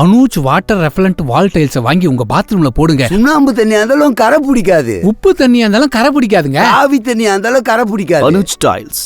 Anuj water repellent wall டைல்ஸ வாங்கி உங்க பாத்ரூம்ல போடுங்க. சுண்ணாம்பு தண்ணியா இருந்தாலும் கரை பிடிக்காது. உப்பு தண்ணியா இருந்தாலும் கரை பிடிக்காதுங்க. ஆவி தண்ணியா இருந்தாலும் கரை பிடிக்காது. அனுஜ் டைல்ஸ்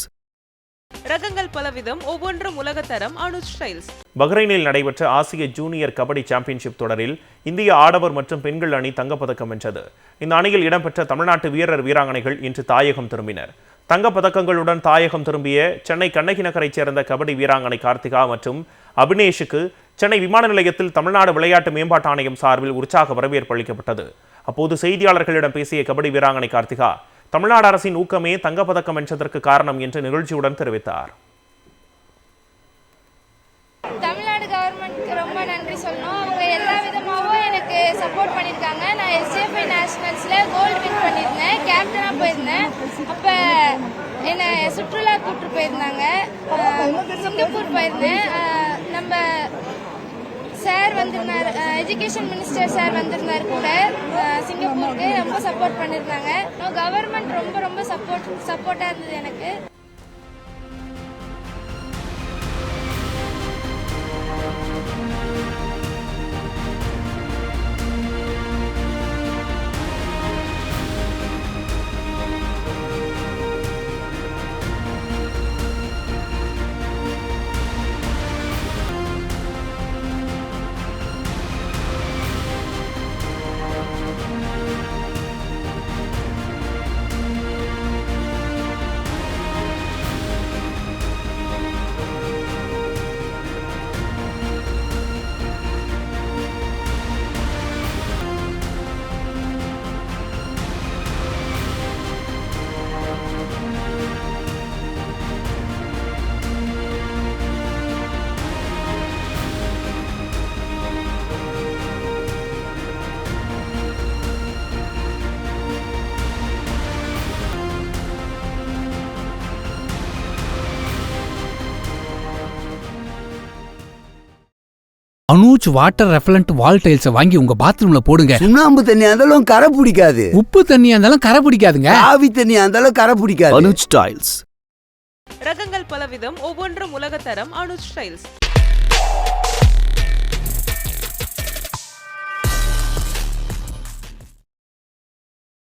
ரகங்கள் பலவிதம் ஒவ்வொன்றும் உலகத்தரம் அனுஜ் ஸ்டைல்ஸ் பஹ்ரைனில் நடைபெற்ற ஆசிய ஜூனியர் கபடி சாம்பியன்ஷிப் தொடரில் இந்திய ஆடவர் மற்றும் பெண்கள் அணி தங்கப்பதக்கம் வென்றது. இந்த அணியில் இடம்பெற்ற தமிழ்நாட்டு வீரர் வீராங்கனைகள் இன்று தாயகம் திரும்பினர். தங்கப் பதக்கங்களுடன் தாயகம் திரும்பிய சென்னை கண்ணகி நகரைச் சேர்ந்த கபடி வீராங்கனை கார்த்திகா மற்றும் அபினேஷுக்கு சென்னை விமான நிலையத்தில் தமிழ்நாடு விளையாட்டு மேம்பாட்டு ஆணையம் சார்பில் உற்சாக வரவேற்பு அளிக்கப்பட்டது. அப்போது செய்தியாளர்களிடம் பேசிய கபடி வீராங்கனை கார்த்திகா தமிழ்நாடு அரசின் ஊக்கமே தங்கப்பதக்கம் வென்றதற்கு காரணம் என்று நிகழ்ச்சியுடன் தெரிவித்தார். தமிழ்நாடு கவர்மெண்ட்க்கு ரொம்ப நன்றி சொல்லணும். அவங்க எல்லா விதமாகவும் எனக்கு சப்போர்ட் பண்ணியிருக்காங்க. நான் எஸ்டிஎஃப்ஐ நேஷனல்ஸில் கோல்டு வின் பண்ணியிருந்தேன். கேப்டனாக போயிருந்தேன். அப்போ என்னை சுற்றுலா கூப்பிட்டு போயிருந்தாங்க. சிங்கப்பூர் போயிருந்தேன். நம்ம சார் வந்திருந்தார் எஜுகேஷன் மினிஸ்டர் சார் வந்திருந்தார் கூட சிங்கப்பூருக்கு ரொம்ப சப்போர்ட் பண்ணியிருந்தாங்க கவர்மெண்ட் ரொம்ப ரொம்ப சப்போர்ட் சப்போர்ட்டாக இருந்தது எனக்கு. அனுஜ் வாட்டர் ரெஃபலண்ட் வால் டைல்ஸ வாங்கி உங்க பாத்ரூம்ல போடுங்க. சுண்ணாம்பு தண்ணியா இருந்தாலும் கரை பிடிக்காது. உப்பு தண்ணியா இருந்தாலும் கரை பிடிக்காதுங்க. ஆவி தண்ணியா இருந்தாலும் கரை பிடிக்காது. அனுஜ் டைல்ஸ் ரகங்கள் பலவிதம் ஒவ்வொன்றும் உலகத்தரம் அனுஜ் ஸ்டைல்ஸ்